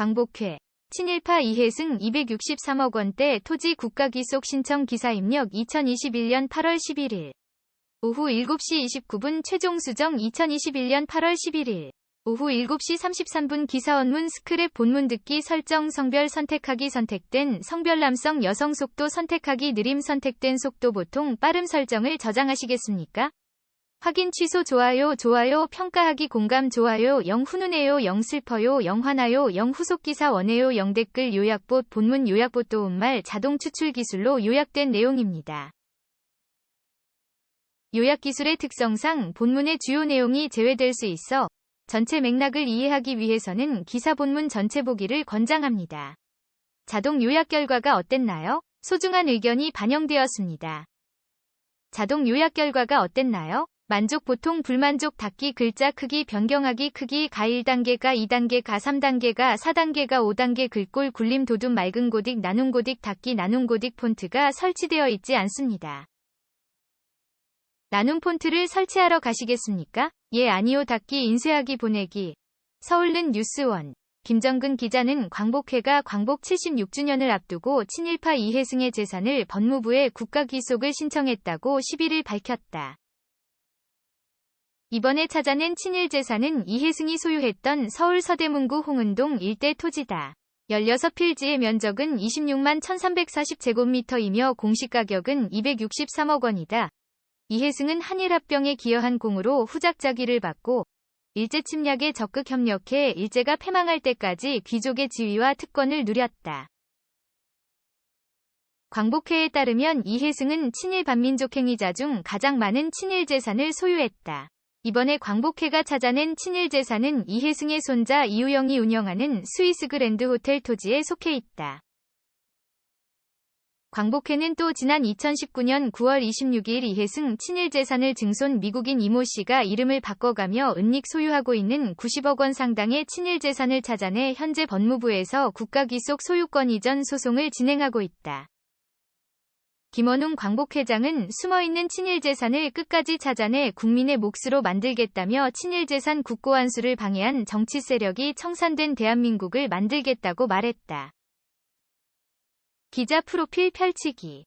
광복회. 친일파 이해승 263억 원대 토지 국가기속 신청 기사 입력 2021년 8월 11일. 오후 7시 29분 최종 수정 2021년 8월 11일. 오후 7시 33분 기사 원문 스크랩 본문 듣기 설정 성별 선택하기 선택된 성별 남성 여성 속도 선택하기 느림 선택된 속도 보통 빠름 설정을 저장하시겠습니까? 확인 취소 좋아요 좋아요 평가하기 공감 좋아요 영 훈훈해요 영 슬퍼요 영 화나요 영 후속 기사 원해요 영 댓글 요약봇 본문 요약봇 도움말 자동 추출 기술로 요약된 내용입니다. 요약 기술의 특성상 본문의 주요 내용이 제외될 수 있어 전체 맥락을 이해하기 위해서는 기사 본문 전체 보기를 권장합니다. 자동 요약 결과가 어땠나요? 소중한 의견이 반영되었습니다. 자동 요약 결과가 어땠나요? 만족 보통 불만족 닫기 글자 크기 변경하기 크기 가 1단계가 2단계가 3단계가 4단계가 5단계 글꼴 굴림 도둠 맑은 고딕 나눔 고딕 닫기 나눔 고딕 폰트가 설치되어 있지 않습니다. 나눔 폰트를 설치하러 가시겠습니까? 예 아니요 닫기 인쇄하기 보내기 서울는 뉴스원 김정근 기자는 광복회가 광복 76주년을 앞두고 친일파 이해승의 재산을 법무부에 국가기속을 신청했다고 11일 밝혔다. 이번에 찾아낸 친일 재산은 이해승이 소유했던 서울 서대문구 홍은동 일대 토지다. 16필지의 면적은 26만 1340제곱미터이며 공시가격은 263억 원이다. 이혜승은 한일합병에 기여한 공으로 후작자기를 받고 일제 침략에 적극 협력해 일제가 패망할 때까지 귀족의 지위와 특권을 누렸다. 광복회에 따르면 이혜승은 친일 반민족 행위자 중 가장 많은 친일 재산을 소유했다. 이번에 광복회가 찾아낸 친일 재산은 이혜승의 손자 이우영이 운영하는 스위스 그랜드 호텔 토지에 속해 있다. 광복회는 또 지난 2019년 9월 26일 이혜승 친일 재산을 증손 미국인 이모 씨가 이름을 바꿔가며 은닉 소유하고 있는 90억 원 상당의 친일 재산을 찾아내 현재 법무부에서 국가기속 소유권 이전 소송을 진행하고 있다. 김원웅 광복회장은 숨어있는 친일 재산을 끝까지 찾아내 국민의 몫으로 만들겠다며 친일 재산 국고환수를 방해한 정치 세력이 청산된 대한민국을 만들겠다고 말했다. 기자 프로필 펼치기